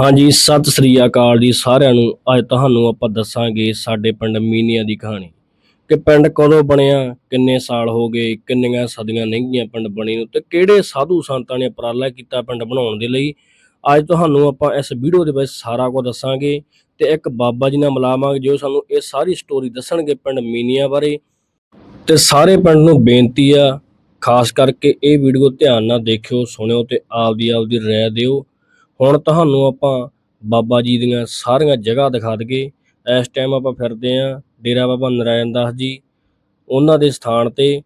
ਹਾਂਜੀ, ਸਤਿ ਸ੍ਰੀ ਅਕਾਲ ਜੀ ਸਾਰਿਆਂ ਨੂੰ। ਅੱਜ ਤੁਹਾਨੂੰ ਆਪਾਂ ਦੱਸਾਂਗੇ ਸਾਡੇ ਪਿੰਡ ਮੀਨੀਆਂ ਦੀ ਕਹਾਣੀ। ਕਿ ਪਿੰਡ ਕਦੋਂ ਬਣਿਆ, ਕਿੰਨੇ ਸਾਲ ਹੋ ਗਏ, ਕਿੰਨੀਆਂ ਸਦੀਆਂ ਲੰਘੀਆਂ ਪਿੰਡ ਬਣੇ ਨੂੰ ਤੇ ਕਿਹੜੇ ਸਾਧੂ ਸੰਤਾਂ ਨੇ ਉਪਰਾਲਾ ਕੀਤਾ ਪਿੰਡ ਬਣਾਉਣ ਦੇ ਲਈ। ਅੱਜ ਤੁਹਾਨੂੰ ਆਪਾਂ ਇਸ ਵੀਡੀਓ ਦੇ ਵਿੱਚ ਸਾਰਾ ਕੁਝ ਦੱਸਾਂਗੇ ਤੇ ਇੱਕ ਬਾਬਾ ਜੀ ਨਾਲ ਮਿਲਾਵਾਂਗੇ, ਜੋ ਸਾਨੂੰ ਇਹ ਸਾਰੀ ਸਟੋਰੀ ਦੱਸਣਗੇ ਪਿੰਡ ਮੀਨੀਆਂ ਬਾਰੇ। ਤੇ ਸਾਰੇ ਪਿੰਡ ਨੂੰ ਬੇਨਤੀ ਆ, ਖਾਸ ਕਰਕੇ ਇਹ ਵੀਡੀਓ ਧਿਆਨ ਨਾਲ ਦੇਖਿਓ, ਸੁਣਿਓ ਤੇ ਆਪਦੀ ਆਪਦੀ ਰਾਏ ਦਿਓ। ਹੁਣ ਤੁਹਾਨੂੰ ਆਪਾਂ ਬਾਬਾ ਜੀ ਦੀਆਂ ਸਾਰੀਆਂ ਜਗ੍ਹਾ ਦਿਖਾ ਦਈਏ। ਇਸ ਟਾਈਮ ਆਪਾਂ ਫਿਰਦੇ ਆਂ ਡੇਰਾ ਬਾਬਾ ਨਰਾਇਣ ਦਾਸ ਜੀ, ਉਹਨਾਂ ਦੇ ਸਥਾਨ ਤੇ।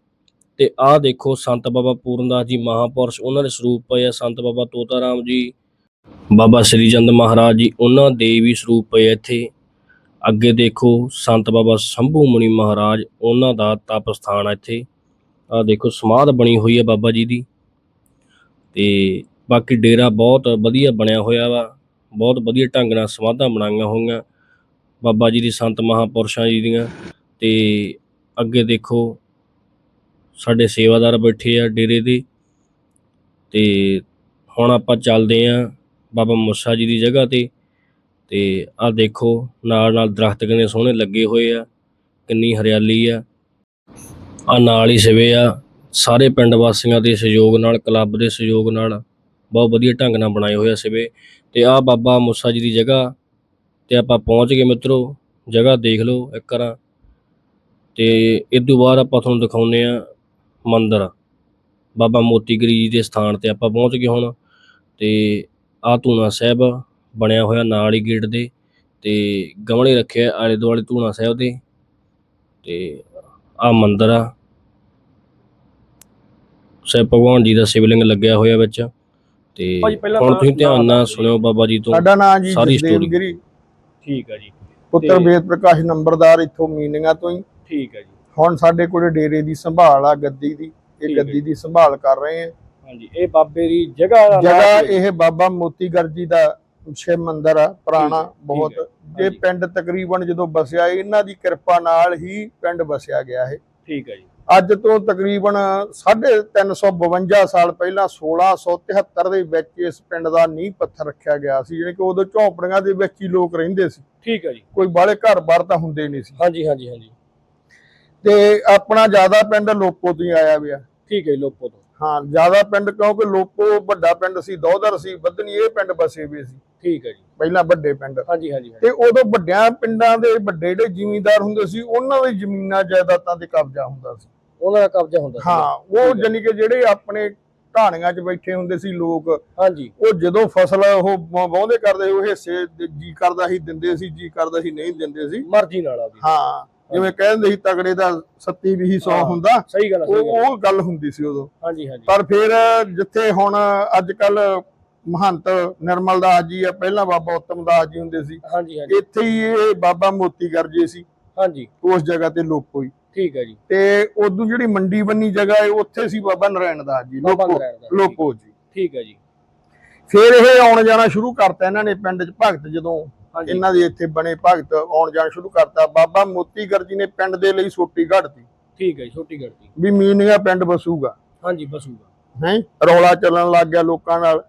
ਤੇ ਆਹ ਦੇਖੋ ਸੰਤ ਬਾਬਾ ਪੂਰਨਦਾਸ ਜੀ ਮਹਾਪੁਰਸ਼, ਉਹਨਾਂ ਦੇ ਸਰੂਪ ਪਏ ਆ ਸੰਤ ਬਾਬਾ ਤੋਤਾ ਰਾਮ ਜੀ, ਬਾਬਾ ਸ੍ਰੀ ਚੰਦ ਮਹਾਰਾਜ ਜੀ, ਉਹਨਾਂ ਦੇ ਵੀ ਸਰੂਪ ਪਏ ਆ ਇੱਥੇ। ਅੱਗੇ ਦੇਖੋ ਸੰਤ ਬਾਬਾ ਸੰਭੂ ਮੁਨੀ ਮਹਾਰਾਜ, ਉਹਨਾਂ ਦਾ ਤਪ ਸਥਾਨ ਆ ਇੱਥੇ। ਆਹ ਦੇਖੋ ਸਮਾਧ ਬਣੀ ਹੋਈ ਹੈ ਬਾਬਾ ਜੀ ਦੀ। ਤੇ ਬਾਕੀ ਡੇਰਾ ਬਹੁਤ ਵਧੀਆ ਬਣਿਆ ਹੋਇਆ ਵਾ, ਬਹੁਤ ਵਧੀਆ ਢੰਗ ਨਾਲ ਸਮਾਧਾਂ ਬਣਾਈਆਂ ਹੋਈਆਂ। ਬਾਬਾ ਜੀ ਦੀ ਸੰਤ ਮਹਾਪੁਰਸ਼ਾਂ ਜੀ ਦੀਆਂ ਤੇ ਅੱਗੇ ਦੇਖੋ, ਸਾਡੇ ਸੇਵਾਦਾਰ ਬੈਠੇ ਆ ਡੇਰੇ ਦੇ। ਤੇ ਹੁਣ ਆਪਾਂ ਚੱਲਦੇ ਆਂ ਬਾਬਾ ਮੁੱਸਾ ਜੀ ਦੀ ਜਗ੍ਹਾ ਤੇ। ਤੇ ਆਹ ਦੇਖੋ, ਨਾਲ ਨਾਲ ਦਰਖਤ ਕਿੰਨੇ ਸੋਹਣੇ ਲੱਗੇ ਹੋਏ ਆ, ਕਿੰਨੀ ਹਰਿਆਲੀ ਆ। ਆ ਨਾਲ ਹੀ ਸਿਵੇ ਆ, ਸਾਰੇ ਪਿੰਡ ਵਾਸੀਆਂ ਦੇ ਸਹਿਯੋਗ ਨਾਲ, ਕਲੱਬ ਦੇ ਸਹਿਯੋਗ ਨਾਲ। ਬਹੁਤ ਵਧੀਆ ਢੰਗ ਨਾਲ ਬਣਾਏ ਹੋਏ ਆ ਸਿਵੇ। ਤੇ ਆ ਬਾਬਾ ਮੁੱਸਾ ਜੀ ਦੀ ਜਗ੍ਹਾ ਤੇ ਆਪਾਂ ਪਹੁੰਚ ਗਏ ਮਿੱਤਰੋ, ਜਗ੍ਹਾ ਦੇਖ ਲਓ ਇੱਕ ਵਾਰ। ਤੇ ਇਸ ਤੋਂ ਬਾਅਦ ਆਪਾਂ ਤੁਹਾਨੂੰ ਦਿਖਾਉਨੇ ਆ ਮੰਦਿਰ। ਬਾਬਾ ਮੋਤੀਗਰੀ ਜੀ ਦੇ ਸਥਾਨ ਤੇ ਆਪਾਂ ਪਹੁੰਚ ਗਏ ਹੁਣ। ਤੇ ਆ ਧੂਣਾ ਸਾਹਿਬ ਬਣਿਆ ਹੋਇਆ ਨਾਲ ਹੀ ਗੇਟ ਦੇ ਤੇ ਗਮਲੇ ਰੱਖੇ ਆਲੇ ਦੁਆਲੇ ਧੂਣਾ ਸਾਹਿਬ ਦੇ। ਤੇ ਆ ਮੰਦਿਰ ਆ। ਸਾਹਿਬ ਭਗਵਾਨ ਜੀ ਦਾ ਸ਼ਿਵਲਿੰਗ ਲੱਗਿਆ ਹੋਇਆ ਵਿੱਚ। ਤੇ ਭਾਜੀ ਪਹਿਲਾਂ ਹੁਣ ਤੁਸੀਂ ਧਿਆਨ ਨਾਲ ਸੁਣਿਓ ਬਾਬਾ ਜੀ ਤੋਂ ਸਾਡਾ ਨਾਮ ਜੀ ਸਾਰੀ। ਗਿਰੀ। ਠੀਕ ਹੈ ਜੀ। ਪੁੱਤਰ ਵੇਦ ਪ੍ਰਕਾਸ਼ ਨੰਬਰਦਾਰ ਇੱਥੋਂ ਮੀਨੀਆਂ ਤੋਂ ਹੀ। ਠੀਕ ਹੈ ਜੀ। ਹੁਣ ਸਾਡੇ ਕੋਲੇ ਡੇਰੇ ਦੀ ਸੰਭਾਲ ਆ ਗੱਦੀ ਦੀ। ਇਹ ਗੱਦੀ ਦੀ ਸੰਭਾਲ ਕਰ ਰਹੇ ਹਾਂ ਹਾਂਜੀ ਇਹ ਬਾਬੇ ਦੀ ਜਗ੍ਹਾ ਦਾ ਜਗ੍ਹਾ? ਇਹ ਬਾਬਾ ਮੋਤੀਗਰ ਜੀ ਦਾ ਸ਼ਿਵ ਮੰਦਿਰ ਆ ਪੁਰਾਣਾ ਬਹੁਤ। ਇਹ। ਪਿੰਡ ਤਕਰੀਬਨ ਜਦੋਂ ਵਸਿਆ ਇਹਨਾਂ ਦੀ ਕਿਰਪਾ ਨਾਲ ਹੀ ਪਿੰਡ ਵਸਿਆ ਗਿਆ ਹੈ ਠੀਕ ਹੈ ਜੀ। ਅੱਜ ਤੋਂ ਤਕਰੀਬਨ 352 ਸਾਲ ਪਹਿਲਾਂ 1673 ਦੇ ਵਿੱਚ ਇਸ ਪਿੰਡ ਦਾ ਨੀਂਹ ਪੱਥਰ ਰੱਖਿਆ ਗਿਆ ਸੀ ਜਾਣੀ ਕਿ ਉਦੋਂ ਝੌਂਪੜੀਆਂ ਦੇ ਵਿੱਚ ਹੀ ਲੋਕ ਰਹਿੰਦੇ ਸੀ। ਠੀਕ ਹੈ ਜੀ। ਕੋਈ ਬਾਹਲੇ ਘਰ-ਬਾਰ ਤਾਂ ਹੁੰਦੇ ਨਹੀਂ ਸੀ। ਹਾਂਜੀ ਹਾਂਜੀ ਹਾਂਜੀ। ਤੇ ਆਪਣਾ ਜ਼ਿਆਦਾ ਪਿੰਡ ਲੋਪੋ ਤੋਂ ਹੀ ਆਇਆ ਵਿਆ ਠੀਕ ਹੈ ਲੋਪੋ ਤੋਂ। ਹਾਂ ਜ਼ਿਆਦਾ ਪਿੰਡ ਕਿਉਂਕਿ ਲੋਪੋ ਵੱਡਾ ਪਿੰਡ ਸੀ ਦੋਦਰ ਸੀ ਬੱਦਨੀ ਇਹ ਪਿੰਡ ਬਸੇ ਹੋਏ ਸੀ। ਠੀਕ ਹੈ ਜੀ। ਪਹਿਲਾਂ ਵੱਡੇ ਪਿੰਡ। ਹਾਂਜੀ ਹਾਂਜੀ। ਤੇ ਉਦੋਂ ਵੱਡਿਆਂ ਪਿੰਡਾਂ ਦੇ ਵੱਡੇ ਜਿਹੜੇ ਜ਼ਿਮੀਂਦਾਰ ਹੁੰਦੇ ਸੀ ਉਹਨਾਂ ਦੀ ਜ਼ਮੀਨਾਂ ਜਾਇਦਾਦਾਂ ਤੇ ਕਬਜ਼ਾ ਹੁੰਦਾ ਸੀ। ਉਹਨਾਂ ਦਾ ਕਬਜ਼ਾ ਹੁੰਦਾ ਸੀ। ਹਾਂ ਉਹ ਜਾਨੀ ਕਿ ਜਿਹੜੇ ਆਪਣੇ ਢਾਣੀਆਂ 'ਚ ਬੈਠੇ ਹੁੰਦੇ ਸੀ ਲੋਕ ਹਾਂਜੀ। ਉਹ ਜਦੋਂ ਫਸਲ ਉਹ ਵਾ- ਵਾਹੁੰਦੇ ਕਰਦੇ ਉਹ ਹਿੱਸੇ ਜੀ ਕਰਦਾ ਸੀ ਦਿੰਦੇ ਸੀ ਜੀ ਕਰਦਾ ਸੀ ਨਹੀਂ ਦਿੰਦੇ ਸੀ। ਮਰਜ਼ੀ ਨਾਲ ਆਦੀ ਹਾਂ। ਜਿਵੇਂ ਕਹਿੰਦੇ ਸੀ ਤਗੜੇ ਦਾ ਸੱਤੀ ਵੀ ਸੌ ਹਾਂ। ਹੁੰਦਾ ਸਹੀ ਗੱਲ ਉਹ। ਉਹ ਗੱਲ ਹੁੰਦੀ ਸੀ ਉਦੋਂ। ਹਾਂਜੀ ਹਾਂਜੀ। ਪਰ ਫਿਰ ਜਿੱਥੇ ਹੁਣ ਅੱਜ ਕੱਲ ਮਹੰਤ ਨਿਰਮਲ ਦਾਸ ਜੀ ਆ ਪਹਿਲਾਂ ਬਾਬਾ ਉੱਤਮ ਦਾਸ ਜੀ ਹੁੰਦੇ ਸੀ ਹਾਂਜੀ ਹਾਂਜੀ। ਇੱਥੇ ਹੀ ਇਹ ਬਾਬਾ ਮੋਤੀ ਗਰਜੇ ਸੀ ਹਾਂਜੀ। ਉਸ ਜਗ੍ਹਾ ਤੇ ਲੋਕੋ ਹੀ ਠੀਕ ਹੈ ਜੀ। ਤੇ ਉਦੋਂ ਜਿਹੜੀ ਮੰਡੀ ਬੰਨੀ ਜਗ੍ਹਾ ਹੈ ਉੱਥੇ ਸੀ ਬਾਬਾ ਨਰਾਇਣ ਦਾਸ ਜੀ ਲੋਕੋ ਜੀ। ਠੀਕ ਹੈ ਜੀ। ਫਿਰ ਇਹ ਆਉਣ ਜਾਣਾ ਸ਼ੁਰੂ ਕਰਤਾ ਇਹਨਾਂ ਨੇ ਪਿੰਡ 'ਚ ਭਗਤ ਜਦੋਂ ਇਹਨਾਂ ਦੇ ਇੱਥੇ ਬਣੇ ਭਗਤ ਆਉਣ ਜਾਣਾ ਸ਼ੁਰੂ ਕਰਤਾ। ਬਾਬਾ ਮੋਤੀ ਗਰਜੀ ਨੇ ਪਿੰਡ ਦੇ ਲਈ ਸੋਟੀ ਘੜਤੀ। ਠੀਕ ਹੈ ਜੀ, ਛੋਟੀ ਗੜਤੀ ਵੀ ਮੀਨੀਆਂ ਪਿੰਡ ਵਸੂਗਾ। ਹਾਂਜੀ ਬਸੂਗਾ ਹੈ? ਰੌਲਾ ਚੱਲਣ ਲੱਗ ਗਿਆ ਲੋਕਾਂ ਨਾਲ।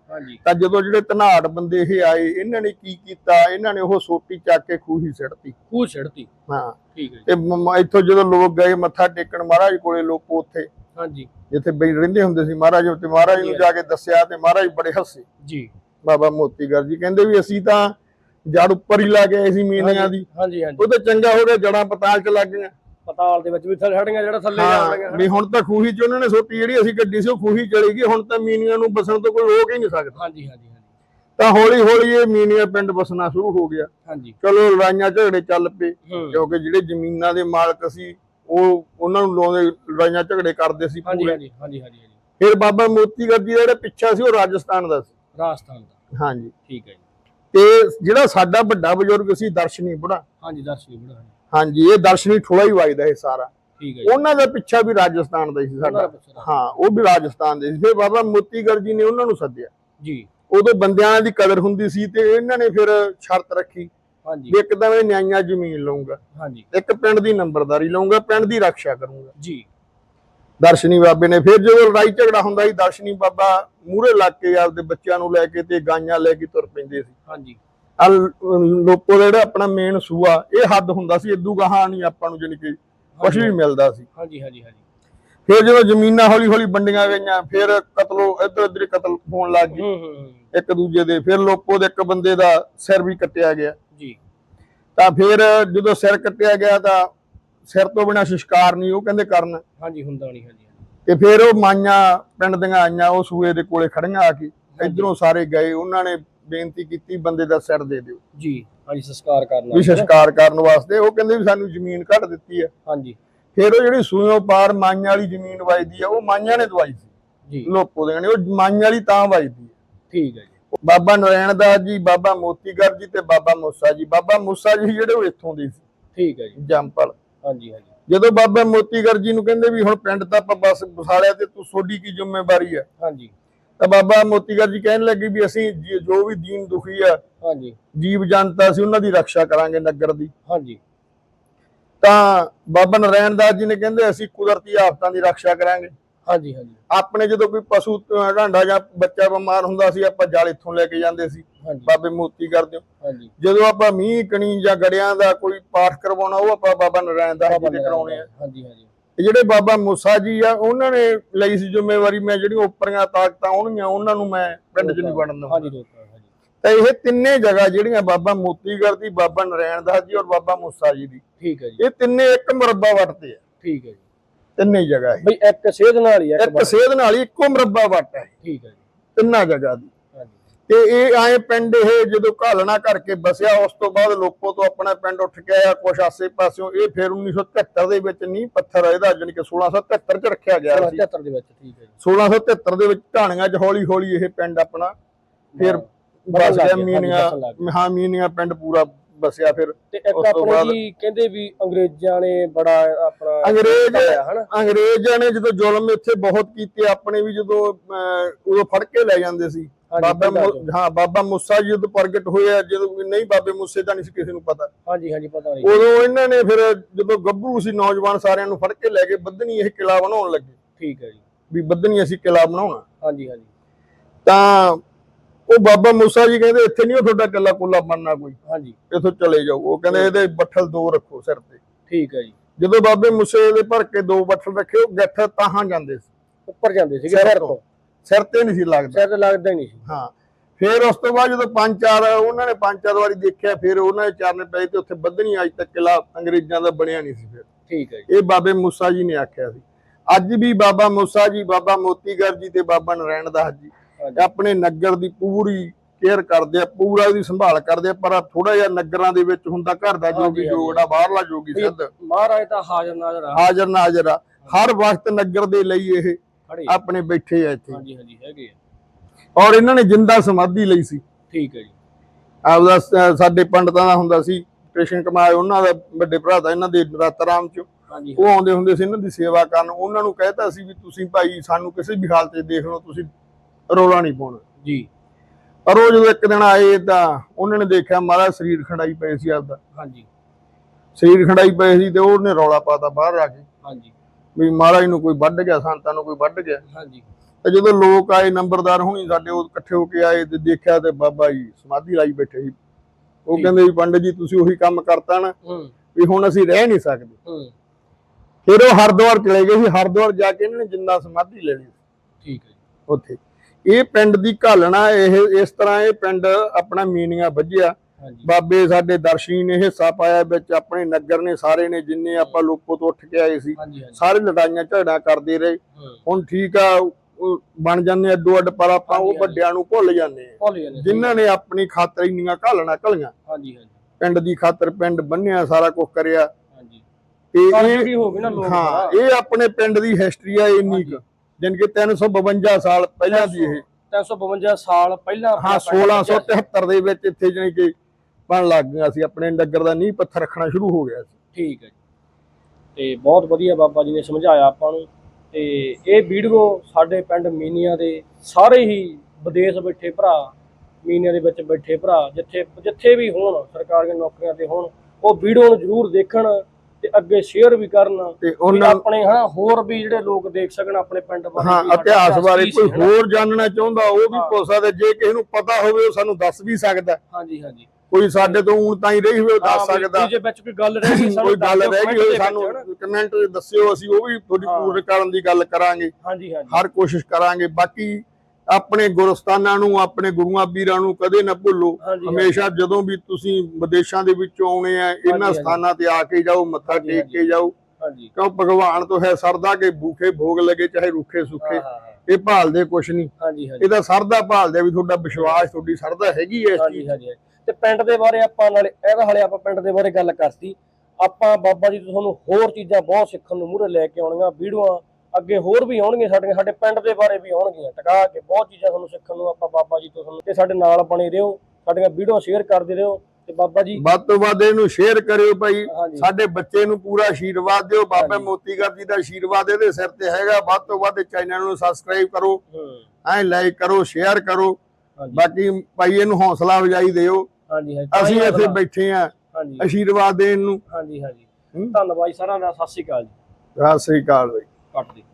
ਤਾਂ ਜਦੋਂ ਜਿਹੜੇ ਧਨਾੜ ਬੰਦੇ ਇਹ ਆਏ ਇਹਨਾਂ ਨੇ ਕੀ ਕੀਤਾ? ਇਹਨਾਂ ਨੇ ਉਹ ਸੋਟੀ ਚੱਕ ਕੇ ਖੂਹੀ ਸਿੱਟਤੀ ਖੂਹ ਛੜਤੀ ਹਾਂ। ਠੀਕ ਹੈ ਜੀ। ਤੇ ਇੱਥੋਂ ਜਦੋਂ ਲੋਕ ਗਏ ਮੱਥਾ ਟੇਕਣ ਮਹਾਰਾਜ ਕੋਲੇ ਲੋਕ ਉੱਥੇ। ਹਾਂਜੀ। ਜਿੱਥੇ ਬਈ ਰਹਿੰਦੇ ਹੁੰਦੇ ਸੀ ਮਹਾਰਾਜ ਤੇ ਮਹਾਰਾਜ ਨੂੰ ਜਾ ਕੇ ਦੱਸਿਆ ਤੇ ਮਹਾਰਾਜ ਬੜੇ ਹੱਸੇ। ਜੀ। ਬਾਬਾ ਮੋਤੀਗਰ ਜੀ ਕਹਿੰਦੇ ਵੀ ਅਸੀਂ ਤਾਂ ਜੜ ਉੱਪਰ ਹੀ ਲਾ ਗਏ ਸੀ ਮੀਨੀਆਂ ਦੀ। ਹਾਂਜੀ ਹਾਂਜੀ। ਉਹ ਤਾਂ ਚੰਗਾ ਹੋ ਗਿਆ ਜੜਾਂ ਪਤਾਲ ਚ ਲੱਗ ਗਈਆਂ। ਪਤਾਲ ਦੇ ਵਿੱਚ ਵੀ ਥੱਲੇ ਹੜੀਆਂ ਜਿਹੜਾ ਥੱਲੇ ਹਾਂ ਜਾਣਗੇ ਵੀ ਹੁਣ ਤਾਂ ਖੂਹੀ ਚ ਉਹਨਾਂ ਨੇ ਸੋਟੀ ਜਿਹੜੀ ਅਸੀਂ ਗੱਡੀ ਸੀ ਉਹ ਖੂਹੀ ਚਲੀ ਗਈ। ਹੁਣ ਤਾਂ ਮੀਨੀਆਂ ਨੂੰ ਬਸਣ ਤੋਂ ਕੋਈ ਰੋਕ ਹੀ ਨਹੀਂ ਸਕਦਾ। ਹਾਂਜੀ ਹਾਂਜੀ ਤਾਂ ਹੌਲੀ ਹੌਲੀ ਇਹ ਮੀਨੀਆਂ ਪਿੰਡ ਬਸਣਾ ਸ਼ੁਰੂ ਹੋ ਗਿਆ। ਹਾਂਜੀ। ਚਲੋ ਲੜਾਈਆਂ ਝਗੜੇ ਚੱਲ ਪਏ ਕਿਉਂਕਿ ਜਿਹੜੇ ਜ਼ਮੀਨਾਂ ਦੇ ਮਾਲਕ ਸੀ ਉਹ ਉਹਨਾਂ ਨੂੰ ਲਾਉਂਦੇ ਲੜਾਈਆਂ ਝਗੜੇ ਕਰਦੇ ਸੀ ਪੂਰੇ। ਹਾਂਜੀ ਹਾਂਜੀ ਹਾਂਜੀ ਫਿਰ ਬਾਬਾ ਮੋਤੀਗਰ ਜੀ ਦਾ ਜਿਹੜਾ ਪਿੱਛਾ ਸੀ ਉਹ ਰਾਜਸਥਾਨ ਦਾ ਸੀ। ਰਾਜਸਥਾਨ ਦਾ। ਹਾਂਜੀ। ਠੀਕ ਹੈ ਤੇ ਜਿਹੜਾ ਸਾਡਾ ਵੱਡਾ ਬਜ਼ੁਰਗ ਸੀ ਦਰਸ਼ਨੀ ਬੁੜਾ। ਹਾਂਜੀ ਦਰਸ਼ਨੀ ਬੜਾ ਹਾਂਜੀ। ਇਹ ਦਰਸ਼ਨੀ ਥੋੜਾ ਹੀ ਵਜਦਾ ਇਹ ਸਾਰਾ। ਠੀਕ ਹੈ ਉਹਨਾਂ ਦਾ ਪਿੱਛਾ ਵੀ ਰਾਜਸਥਾਨ ਦਾ ਸੀ ਸਾਡਾ। ਹਾਂ ਉਹ ਵੀ ਰਾਜਸਥਾਨ ਦੇ ਸੀ। ਫਿਰ ਬਾਬਾ ਮੋਤੀਗਰ ਜੀ ਨੇ ਉਹਨਾਂ ਨੂੰ ਸੱਦਿਆ। ਜੀ। ਉਦੋਂ ਬੰਦਿਆਂ ਦੀ ਕਦਰ ਹੁੰਦੀ ਸੀ ਤੇ ਇਹਨਾਂ ਨੇ ਫਿਰ ਸ਼ਰਤ ਰੱਖੀ ਹਾਂਜੀ। ਇੱਕ ਤਾਂ ਮੈਂ ਨਿਆਈਆਂ ਜ਼ਮੀਨ ਲਵਾਂਗਾ ਹਾਂਜੀ। ਇੱਕ ਪਿੰਡ ਦੀ ਨੰਬਰਦਾਰੀ ਲਵਾਂਗਾ ਪਿੰਡ ਦੀ ਰੱਖਿਆ ਕਰੂੰਗਾ। ਜੀ। ਦਰਸ਼ਨੀ ਬਾਬੇ ਨੇ ਫਿਰ ਜਦੋਂ ਲੜਾਈ ਝਗੜਾ ਹੁੰਦਾ ਸੀ ਦਰਸ਼ਨੀ ਬਾਬਾ ਮੂਹਰੇ ਲੱਗ ਕੇ ਆਪਦੇ ਬੱਚਿਆਂ ਨੂੰ ਲੈ ਕੇ ਤੇ ਗਾਈਆਂ ਲੈ ਕੇ ਤੁਰ ਪੈਂਦੇ ਸੀ। ਹਾਂਜੀ। ਆ ਲੋਕੋ ਜਿਹੜਾ ਆਪਣਾ ਮੇਨ ਸੂਆ ਇਹ ਹੱਦ ਹੁੰਦਾ ਸੀ ਇਦੂ ਗਾਹਾਂ ਨਹੀਂ ਆਪਾਂ ਨੂੰ ਕਿ ਕੁਝ ਵੀ ਮਿਲਦਾ ਸੀ। ਹਾਂਜੀ ਹਾਂਜੀ ਹਾਂਜੀ। ਫਿਰ ਜਦੋਂ ਜ਼ਮੀਨਾਂ ਹੌਲੀ ਹੌਲੀ ਵੰਡੀਆਂ ਗਈਆਂ ਫਿਰ ਕਤਲੋ ਇੱਧਰ ਇੱਧਰ ਕਤਲ ਹੋਣ ਲੱਗ ਗਏ ਇੱਕ ਦੂਜੇ ਦੇ ਫਿਰ ਲੋਕੋ ਦੇ ਇੱਕ ਬੰਦੇ ਦਾ ਸਿਰ ਵੀ ਕੱਟਿਆ ਗਿਆ। ਜੀ। ਤਾਂ ਫਿਰ ਜਦੋਂ ਸਿਰ ਕੱਟਿਆ ਗਿਆ ਤਾਂ ਸਿਰ ਤੋਂ ਬਿਨਾ ਸ਼ਿਸ਼ਕਾਰ ਨਹੀਂ ਉਹ ਕਹਿੰਦੇ ਕਰਨ। ਹਾਂਜੀ ਹੁੰਦਾ ਨਹੀਂ ਹਾਂਜੀ। ਤੇ ਫਿਰ ਉਹ ਮਾਈਆਂ ਪਿੰਡ ਦੀਆਂ ਆਈਆਂ ਉਹ ਸੂਏ ਦੇ ਕੋਲੇ ਖੜੀਆਂ ਆ ਕੇ ਇਧਰੋਂ ਸਾਰੇ ਗਏ। ਉਹਨਾਂ ਨੇ ਬੇਨਤੀ ਕੀਤੀ ਬੰਦੇ ਦਾ ਸਿਰ ਦੇ ਦਿਓ। ਜੀ ਹਾਂਜੀ ਸੰਸਕਾਰ ਕਰਨਾ ਵੀ ਸ਼ਿਸ਼ਕਾਰ ਕਰਨ ਵਾਸਤੇ ਉਹ ਕਹਿੰਦੇ ਵੀ ਸਾਨੂੰ ਜ਼ਮੀਨ ਘੱਟ ਦਿੱਤੀ ਹੈ। ਹਾਂਜੀ। ਫਿਰ ਉਹ ਜਿਹੜੀ ਸੂਇਓਂ ਪਾਰ ਮਾਈਆਂ ਵਾਲੀ ਜ਼ਮੀਨ ਵਜਦੀ ਆ ਉਹ ਮਾਈਆਂ ਨੇ ਦਵਾਈ ਸੀ। ਜੀ। ਲੋਕੋ ਦੇ ਨੇ ਉਹ ਮਾਈਆਂ ਵਾਲੀ ਤਾਂ ਵਜਦੀ ਠੀਕ ਹੈ ਜੀ। ਬਾਬਾ ਨਰੈਣ ਦਾਸ ਜੀ ਬਾਬਾ ਮੋਤੀਗਰ ਜੀ ਤੇ ਬਾਬਾ ਮੂਸਾ ਜੀ। ਬਾਬਾ ਮੂਸਾ ਜੀ ਜਿਹੜੇ ਉਹ ਇੱਥੋਂ ਦੇ ਸੀ। ਠੀਕ ਹੈ ਜੀ। ਜੰਪਲ ਹਾਂਜੀ ਹਾਂਜੀ। ਜਦੋਂ ਬਾਬਾ ਮੋਤੀਗਰ ਜੀ ਨੂੰ ਕਹਿੰਦੇ ਵੀ ਹੁਣ ਪਿੰਡ ਤਾਂ ਆਪਾਂ ਬਸ ਬਸਾਲਿਆ ਤੇ ਤੂੰ ਸੋਡੀ ਕੀ ਜ਼ਿੰਮੇਵਾਰੀ ਹੈ ਹਾਂਜੀ। ਤਾਂ ਬਾਬਾ ਮੋਤੀਗਰ ਜੀ ਕਹਿਣ ਲੱਗੇ ਵੀ ਅਸੀਂ ਜੀ- ਵੀ ਦੀਨ ਦੁਖੀ ਆ ਹਾਂਜੀ। ਜੀਵ ਜਨਤਾ ਸੀ ਉਹਨਾਂ ਦੀ ਰੱਖਿਆ ਕਰਾਂਗੇ ਨਗਰ ਦੀ। ਹਾਂਜੀ। ਤਾਂ ਬਾਬਾ ਨਰੈਣ ਦਾਸ ਜੀ ਨੇ ਕਹਿੰਦੇ ਅਸੀਂ ਕੁਦਰਤੀ ਆਫਤਾਂ ਦੀ ਰੱਖਿਆ ਕਰਾਂਗੇ। ਹਾਂਜੀ ਹਾਂਜੀ। ਆਪਣੇ ਜਦੋਂ ਕੋਈ ਪਸ਼ੂ ਢਾਂਡਾ ਜਾਂ ਬੱਚਾ ਬਿਮਾਰ ਹੁੰਦਾ ਸੀ ਆਪਾਂ ਜਲ ਇੱਥੋਂ ਲੈ ਕੇ ਜਾਂਦੇ ਸੀ ਬਾਬੇ ਮੋਤੀ ਕਰਦੇ ਹਾਂਜੀ। ਜਦੋਂ ਆਪਾਂ ਮੀਂਹ ਕਣੀ ਜਾਂ ਗੜਿਆਂ ਦਾ ਕੋਈ ਪਾਠ ਕਰਵਾਉਣਾ ਉਹ ਆਪਾਂ ਬਾਬਾ ਨਰੈਣ ਦਾਸ ਜੀ ਦੇ ਕਰਾਉਣੇ ਆ। ਹਾਂਜੀ ਜਿਹੜੇ ਬਾਬਾ ਮੂਸਾ ਜੀ ਆ ਉਹਨਾਂ ਨੇ ਲਈ ਸੀ ਜ਼ਿੰਮੇਵਾਰੀ ਮੈਂ ਜਿਹੜੀਆਂ ਉੱਪਰੀਆਂ ਤਾਕਤਾਂ ਆਉਣਗੀਆਂ ਉਹਨਾਂ ਨੂੰ ਮੈਂ ਪਿੰਡ 'ਚ ਨਹੀਂ ਵੜਨ ਹਾਂਜੀ ਤਾਂ ਇਹ ਤਿੰਨੇ ਜਗ੍ਹਾ ਜਿਹੜੀਆਂ ਬਾਬਾ ਮੋਤੀਗਰ ਦੀ ਬਾਬਾ ਨਰੈਣ ਦਾਸ ਜੀ ਔਰ ਬਾਬਾ ਮੂਸਾ ਜੀ ਦੀ। ਠੀਕ ਹੈ ਜੀ। ਇਹ ਤਿੰਨੇ ਇੱਕ ਮੁਰੱਬਾ ਵਟਦੇ ਆ। ਠੀਕ ਹੈ ਜੀ। ਤਿੰਨੇ ਹੀ ਜਗ੍ਹਾ ਇਹ। ਬਈ ਇੱਕ ਸੇਧ ਨਾਲ ਹੀ ਹੈ ਇੱਕ ਸੇਧ ਨਾਲ ਹੀ ਇੱਕੋ ਮੁਰੱਬਾ ਵਟ ਹੈ ਠੀਕ ਹੈ ਜੀ। ਤਿੰਨਾਂ ਜਗ੍ਹਾ ਦੀ। ਤੇ ਇਹ ਆਏ ਪਿੰਡ ਇਹ ਜਦੋਂ ਘਾਲਣਾ ਕਰਕੇ ਬਸਿਆ ਉਸ ਤੋਂ ਬਾਅਦ ਲੋਕੋ ਤੋਂ ਆਪਣਾ ਪਿੰਡ ਉੱਠ ਕੇ ਆਇਆ ਕੁਛ ਆਸੇ ਪਾਸਿਓਂ ਇਹ ਫਿਰ 1973 ਦੇ ਵਿੱਚ ਨਹੀਂ ਪੱਥਰ ਇਹਦਾ ਜਾਣੀ ਕਿ 1673 ਚ ਰੱਖਿਆ ਗਿਆ ਸੀ। 77 ਦੇ ਵਿੱਚ ਠੀਕ ਹੈ ਜੀ। 1673 ਦੇ ਵਿੱਚ ਢਾਣੀਆਂ 'ਚ ਹੌਲੀ ਹੌਲੀ ਇਹ ਪਿੰਡ ਆਪਣਾ ਫਿਰ ਬਸ ਗਿਆ ਮੀਨੀਆਂ। ਹਾਂ ਮੀਨੀਆਂ ਪਿੰਡ ਪੂਰਾ ਬਸਿਆ ਫਿਰ। ਤੇ ਇੱਕ ਉਸ ਤੋਂ ਆਪਣੇ ਬਾਅਦ- ਜੀ ਕਹਿੰਦੇ ਵੀ ਅੰਗਰੇਜ਼ਾਂ ਨੇ ਬੜਾ ਆਪਣਾ ਅੰਗਰੇਜ਼- ਢਾਇਆ, ਹਨਾ? ਅੰਗਰੇਜ਼ਾਂ ਨੇ ਜਦੋਂ ਜ਼ੁਲਮ ਇੱਥੇ ਬਹੁਤ ਕੀਤੇ ਆਪਣੇ ਵੀ ਜਦੋਂ ਅਹ, ਉਦੋਂ ਫੜ ਕੇ ਲੈ ਜਾਂਦੇ ਸੀ। ਹਾਂਜੀ, ਬਾਬਾ ਮੁ- ਹਾਂ ਬਾਬਾ ਮੁੱਸਾ ਜੀ ਜਦੋਂ ਪ੍ਰਗਟ ਹੋਇਆ ਜਦੋਂ ਨਹੀਂ ਬਾਬੇ ਮੁੱਸੇ ਦਾ ਨਹੀਂ ਸੀ ਕਿਸੇ ਨੂੰ ਪਤਾ। ਹਾਂਜੀ ਹਾਂਜੀ ਪਤਾ ਨਹੀਂ। ਉਦੋਂ ਇਹਨਾਂ ਨੇ ਫਿਰ ਜਦੋਂ ਗੱਭਰੂ ਸੀ ਨੌਜਵਾਨ ਸਾਰਿਆਂ ਨੂੰ ਫੜ ਕੇ ਲੈ ਕੇ ਬੱਧਨੀ ਇਹ ਕਿਲਾ ਬਣਾਉਣ ਲੱਗੇ। ਠੀਕ ਹੈ ਜੀ। ਵੀ ਬੱਧਨੀ ਅਸੀਂ ਕਿਲਾ ਬਣਾਉਣਾ। ਹਾਂਜੀ ਹਾਂਜੀ। ਤਾਂ ਉਹ ਬਾਬਾ ਮੂਸਾ ਜੀ ਕਹਿੰਦੇ ਇੱਥੇ ਨਹੀਂ ਤੁਹਾਡਾ ਕਿਲਾ ਕੁੱਲਾ ਬਣਨਾ ਕੋਈ। ਹਾਂਜੀ। ਇੱਥੋਂ ਚਲੇ ਜਾਓ। ਉਹ ਕਹਿੰਦੇ ਇਹਦੇ ਬੱਠਲ ਦੋ ਰੱਖੋ ਸਿਰ ਤੇ। ਠੀਕ ਹੈ ਜੀ। ਜਦੋਂ ਬਾਬੇ ਮੂਸੇ ਦੇ ਭਰ ਕੇ ਦੋ ਬੱਠਲ ਰੱਖੇ ਉਹ ਗੱਠ ਤਾਹਾਂ ਜਾਂਦੇ ਸੀ। ਉੱਪਰ ਜਾਂਦੇ ਸੀਗੇ ਸਿਰ ਤੋਂ। ਸਿਰ ਤੇ ਨਹੀਂ ਸੀ ਲੱਗਦਾ। ਸਿਰ ਤੇ ਲੱਗਦਾ ਹੀ ਨਹੀਂ ਸੀ। ਹਾਂ। ਫਿਰ ਉਸ ਤੋਂ ਬਾਅਦ ਜਦੋਂ ਪੰਜ ਚਾਰ ਉਹਨਾਂ ਨੇ ਪੰਜ ਚਾਰ ਵਾਰੀ ਦੇਖਿਆ ਫਿਰ ਉਹਨਾਂ ਦੇ ਚਰਨ ਪਏ ਤੇ ਉੱਥੇ ਬੱਧਨੀ ਅੱਜ ਤੱਕ ਕਿਲਾ ਅੰਗਰੇਜ਼ਾਂ ਦਾ ਬਣਿਆ ਨਹੀਂ ਸੀ ਫਿਰ। ਠੀਕ ਹੈ ਜੀ। ਇਹ ਬਾਬੇ ਮੂਸਾ ਜੀ ਨੇ ਆਖਿਆ ਸੀ। ਅੱਜ ਵੀ ਬਾਬਾ ਮੂਸਾ ਜੀ ਬਾਬਾ ਮੋਤੀਗਰ ਜੀ ਤੇ ਬਾਬਾ ਨਰੈਣ ਦਾਸ ਜੀ ਆਪਣੇ ਨਗਰ ਦੀ ਪੂਰੀ ਕੇਅਰ ਕਰਦੇ ਆ ਪੂਰਾ ਉਹਦੀ ਸੰਭਾਲ ਕਰਦੇ ਆ ਪਰ ਥੋੜਾ ਜਿਹਾ ਨਗਰਾਂ ਦੇ ਵਿੱਚ ਹੁੰਦਾ ਘਰ ਦਾ ਜੋਗੀ। ਜੋੜਾ ਬਾਹਰਲਾ ਜੋਗੀ ਸਿੱਧ ਮਹਾਰਾਜ ਤਾਂ ਹਾਜ਼ਰ ਨਾਜ਼ਰ ਆ। ਹਾਜ਼ਰ ਨਾਜ਼ਰ ਆ। ਹਰ ਵਕਤ ਨਗਰ ਦੇ ਲਈ ਇਹ ਆਪਣੇ ਬੈਠੇ ਆ ਇੱਥੇ। ਹਾਂਜੀ ਹਾਂਜੀ ਹੈਗੇ ਆ। ਔਰ ਇਹਨਾਂ ਨੇ ਜਿੰਦਾ ਸਮਾਧੀ ਲਈ ਸੀ। ਠੀਕ ਹੈ ਜੀ। ਆਪਦਾ ਸਾਡੇ ਪੰਡਤਾਂ ਦਾ ਹੁੰਦਾ ਸੀ ਕ੍ਰਿਸ਼ਨ ਕੁਮਾਰ ਉਹਨਾਂ ਦਾ ਵੱਡੇ ਭਰਾ ਦਾ ਇਹਨਾਂ ਦੇ ਰਤਰਾਮ ਚ। ਉਹ ਆਉਂਦੇ ਹੁੰਦੇ ਸੀ ਇਹਨਾਂ ਦੀ ਸੇਵਾ ਕਰਨ। ਉਹਨਾਂ ਨੂੰ ਕਹਿਤਾ ਸੀ ਵੀ ਤੁਸੀਂ ਭਾਈ ਸਾਨੂੰ ਕਿਸੇ ਵੀ ਹਾਲਤ 'ਚ ਦੇਖ ਲਓ ਤੁਸੀਂ ਰੋਲਾ ਨਹੀਂ ਪਾਉਣਾ। ਜੀ। ਪਰ ਉਹ ਜਦੋਂ ਇੱਕ ਦਿਨ ਆਏ ਤਾਂ ਉਹਨਾਂ ਨੇ ਦੇਖਿਆ ਮਹਾਰਾਜ ਸਰੀਰ ਖੜਾਈ ਪਏ ਸੀ ਆਪਦਾ। ਹਾਂਜੀ। ਸਰੀਰ ਖੜਾਈ ਪਏ ਸੀ ਤੇ ਉਹਨੇ ਰੌਲਾ ਪਾਤਾ ਬਾਹਰ ਆ ਕੇ। ਹਾਂਜੀ। ਵੀ ਮਹਾਰਾਜ ਨੂੰ ਕੋਈ ਵੱਢ ਗਿਆ ਸੰਤਾਂ ਨੂੰ ਕੋਈ ਵੱਢ ਗਿਆ। ਹਾਂਜੀ। ਤੇ ਜਦੋਂ ਲੋਕ ਆਏ ਨੰਬਰਦਾਰ ਹੁਣੀ ਸਾਡੇ ਉਹ ਇਕੱਠੇ ਹੋ ਕੇ ਆਏ ਤੇ ਦੇਖਿਆ ਤੇ ਬਾਬਾ ਜੀ ਸਮਾਧੀ ਲਾਈ ਬੈਠੇ ਸੀ। ਉਹ। ਕਹਿੰਦੇ ਵੀ ਪੰਡਤ ਜੀ ਤੁਸੀਂ ਉਹੀ ਕੰਮ ਕਰਤਾ ਨਾ ਵੀ ਹੁਣ ਅਸੀਂ ਰਹਿ ਨਹੀਂ ਸਕਦੇ। ਫਿਰ ਉਹ ਹਰਿਦੁਆਰ ਚਲੇ ਗਏ ਸੀ। ਹਰਿਦੁਆਰ ਜਾ ਕੇ ਇਹਨਾਂ ਨੇ ਜਿੰਦਾ ਸਮਾਧੀ ਲੈ ਲਈ। ਠੀਕ ਹੈ ਜੀ। ਉੱਥੇ। ਇਹ ਪਿੰਡ ਦੀ ਘਾਲਣਾ ਇਹ ਇਸ ਤਰ੍ਹਾਂ ਇਹ ਪਿੰਡ ਆਪਣਾ ਮੀਨੀਆਂ ਵੱਜਿਆ। ਬਾਬੇ ਸਾਡੇ ਦਰਸ਼ਨੀ ਨੇ ਹਿੱਸਾ ਪਾਇਆ ਵਿੱਚ ਆਪਣੇ ਨਗਰ ਨੇ ਸਾਰੇ ਨੇ ਜਿੰਨੇ ਆਪਾਂ ਲੋਕੋ ਤੋਂ ਉੱਠ ਕੇ ਆਏ ਸੀ ਸਾਰੇ ਲੜਾਈਆਂ ਝਗੜਾ ਕਰਦੇ ਰਹੇ। ਹੁਣ ਠੀਕ ਆ ਬਣ ਜਾਂਦੇ ਅੱਡੋ ਅੱਡ ਪਰ ਆਪਾਂ ਉਹ। ਵੱਡਿਆਂ ਨੂੰ ਭੁੱਲ ਜਾਂਦੇ। ਜਿਨ੍ਹਾਂ ਨੇ ਆਪਣੀ ਖਾਤਰ ਇੰਨੀਆਂ ਘਾਲਣਾ ਘਲੀਆਂ। ਹਾਂਜੀ ਹਾਂਜੀ। ਪਿੰਡ ਦੀ ਖਾਤਰ ਪਿੰਡ ਬੰਨਿਆ ਸਾਰਾ ਕੁਝ ਕਰਿਆ। ਹਾਂਜੀ। ਤੇ ਇਹ ਹਾਂ ਇਹ ਆਪਣੇ ਪਿੰਡ ਦੀ ਹਿਸਟਰੀ ਆ ਇੰਨੀ ਕੁ। ਜਾਣੀ ਕਿ 352 ਸਾਲ ਪਹਿਲਾਂ ਦੀ ਇਹ। 352 ਸਾਲ ਪਹਿਲਾਂ ਹਾਂ ਆਪਣਾ ਪਿੰਡ 1673 ਦੇ ਵਿੱਚ ਇੱਥੇ ਜਾਣੀ ਕਿ ਬਣ ਲੱਗ ਗਿਆ ਸੀ। ਆਪਣੇ ਨਗਰ ਦਾ ਨੀਂਹ ਪੱਥਰ ਰੱਖਣਾ ਸ਼ੁਰੂ ਹੋ ਗਿਆ ਸੀ। ਠੀਕ ਹੈ ਜੀ। ਤੇ ਬਹੁਤ ਵਧੀਆ ਬਾਬਾ ਜੀ ਨੇ ਸਮਝਾਇਆ ਆਪਾਂ ਨੂੰ। ਤੇ ਇਹ ਵੀਡੀਓ ਸਾਡੇ ਪਿੰਡ ਮੀਨੀਆਂ ਦੇ ਸਾਰੇ ਹੀ ਵਿਦੇਸ਼ ਬੈਠੇ ਭਰਾ ਮੀਨੀਆਂ ਦੇ ਵਿੱਚ ਬੈਠੇ ਭਰਾ ਜਿੱਥੇ ਜਿੱਥੇ ਵੀ ਹੋਣ ਸਰਕਾਰੀ ਨੌਕਰੀਆਂ ਤੇ ਹੋਣ ਉਹ ਵੀਡੀਓ ਨੂੰ ਜ਼ਰੂਰ ਦੇਖਣ। ਤੇ ਅੱਗੇ ਸ਼ੇਅਰ ਵੀ ਕਰਨ ਤੇ ਉਹਨਾਂ ਆਪਣੇ ਹਾਂ ਹੋਰ ਵੀ ਜਿਹੜੇ ਲੋਕ ਦੇਖ ਸਕਣ ਆਪਣੇ ਪਿੰਡ ਬਾਰੇ ਹਾਂ ਇਤਿਹਾਸ ਬਾਰੇ ਕੋਈ? ਹੋਰ ਜਾਣਨਾ ਚਾਹੁੰਦਾ ਉਹ ਵੀ। ਪੁੱਛ ਸਕਦਾ ਜੇ ਕਿਸੇ ਨੂੰ ਪਤਾ ਹੋਵੇ ਉਹ ਸਾਨੂੰ ਦੱਸ ਵੀ ਸਕਦਾ ਹਾਂਜੀ ਹਾਂਜੀ ਕੋਈ ਸਾਡੇ ਤੋਂ ਊਣ ਤਾਂ ਹੀ ਰਹੀ ਹੋਵੇ ਦੱਸ ਸਕਦਾ ਜੇ ਵਿੱਚ ਕੋਈ ਗੱਲ ਰਹਿ ਗਈ ਸਾਨੂੰ ਕੋਈ ਗੱਲ ਰਹਿ ਗਈ ਹੋਵੇ ਸਾਨੂੰ? ਕਮੈਂਟ ਦੱਸਿਓ ਅਸੀਂ ਉਹ ਵੀ ਤੁਹਾਡੀ ਹਾਂ। ਪੂਰਨ ਕਰਨ ਦੀ ਗੱਲ ਕਰਾਂਗੇ ਹਾਂਜੀ ਹਾਂਜੀ ਹਰ ਕੋਸ਼ਿਸ਼ ਕਰਾਂਗੇ ਬਾਕੀ ਆਪਣੇ ਗੁਰਸਤਾਨਾਂ ਨੂੰ ਆਪਣੇ ਗੁਰੂਆਂ ਪੀਰਾਂ ਨੂੰ ਕਦੇ ਨਾ ਭੁੱਲੋ। ਹਮੇਸ਼ਾ ਜਦੋਂ ਵੀ ਤੁਸੀਂ ਵਿਦੇਸ਼ਾਂ ਦੇ ਵਿੱਚੋਂ ਆਉਣੇ ਆ ਇਹਨਾਂ। ਸਥਾਨਾਂ ਤੇ ਆ ਕੇ ਜਾਓ ਮੱਥਾ ਟੇਕ ਕੇ ਜਾਓ। ਕਿਉਂ ਭਗਵਾਨ ਤੋਂ ਹੈ ਸਰਦਾ ਕੇ ਭੂਖੇ ਭੋਗ ਲਗੇ ਚਾਹੇ ਰੁੱਖੇ ਸੁੱਖੇ। ਇਹ ਭਾਲਦੇ ਕੁਛ ਨਹੀਂ। ਇਹਦਾ ਸਰਦਾ ਭਾਲਦੇ ਵੀ ਤੁਹਾਡਾ ਵਿਸ਼ਵਾਸ ਤੁਹਾਡੀ ਸਰਦਾ ਹੈਗੀ ਹੈ ਇਸ ਹਾਂਜੀ ਚੀਜ਼ ਹਾਂਜੀ। ਤੇ ਪਿੰਡ ਦੇ ਬਾਰੇ ਆਪਾਂ ਨਾਲੇ ਇਹਦਾ ਹਲੇ ਆਪਾਂ ਪਿੰਡ ਦੇ ਬਾਰੇ ਗੱਲ ਕਰਤੀ। ਆਪਾਂ ਬਾਬਾ ਜੀ ਤੋਂ ਤੁਹਾਨੂੰ ਹੋਰ ਚੀਜ਼ਾਂ ਬਹੁਤ ਸਿੱਖਣ ਨੂੰ ਮੂਹਰੇ ਲੈ ਕੇ ਆਉਣੀਆਂ ਵੀਡੀਓਆਂ ਅੱਗੇ ਹੋਰ ਵੀ ਆਉਣਗੀਆਂ ਸਾਡੀਆਂ ਸਾਡੇ ਪਿੰਡ ਦੇ ਬਾਰੇ ਵੀ ਆਉਣਗੀਆਂ। ਟਕਾ ਕੇ ਬਹੁਤ ਚੀਜ਼ਾਂ ਤੁਹਾਨੂੰ ਸਿੱਖਣ ਨੂੰ ਆਪਾਂ ਬਾਬਾ ਜੀ ਤੋਂ ਤੁਹਾਨੂੰ ਤੇ ਸਾਡੇ ਨਾਲ ਬਣੇ ਰਹੋ ਸਾਡੀਆਂ ਵੀਡੀਓ ਸ਼ੇਅਰ ਕਰਦੇ ਰਹੋ ਤੇ ਬਾਬਾ ਜੀ ਵੱਧ ਤੋਂ ਵੱਧ ਇਹਨੂੰ ਸ਼ੇਅਰ ਕਰਿਓ ਭਾਈ। ਸਾਡੇ ਬੱਚੇ ਨੂੰ ਪੂਰਾ ਆਸ਼ੀਰਵਾਦ ਦਿਓ ਬਾਬੇ। ਮੋਤੀਗਰ ਜੀ ਦਾ ਆਸ਼ੀਰਵਾਦ ਇਹਦੇ ਸਿਰ ਤੇ ਹੈਗਾ। ਵੱਧ ਤੋਂ ਵੱਧ ਚੈਨਲ ਨੂੰ ਸਬਸਕ੍ਰਾਈਬ ਕਰੋ। ਐ ਲਾਈਕ ਕਰੋ ਸ਼ੇਅਰ ਕਰੋ। ਬਾਕੀ ਭਾਈ ਇਹਨੂੰ ਹੌਸਲਾ ਅਫਜਾਈ ਦਿਓ। ਅਸੀਂ ਇੱਥੇ ਬੈਠੇ ਆ। ਆਸ਼ੀਰਵਾਦ ਦੇਣ ਨੂੰ। ਹਾਂਜੀ ਹਾਂਜੀ। ਧੰਨਵਾਦ ਸਾਰਿਆਂ ਦਾ। ਸਤਿ ਸ਼੍ਰੀ ਅਕਾਲ ਜੀ। ਸਤਿ ਸ੍ਰੀ ਅਕਾਲ ਭਾਈ ਕੱਟ ਦੇ।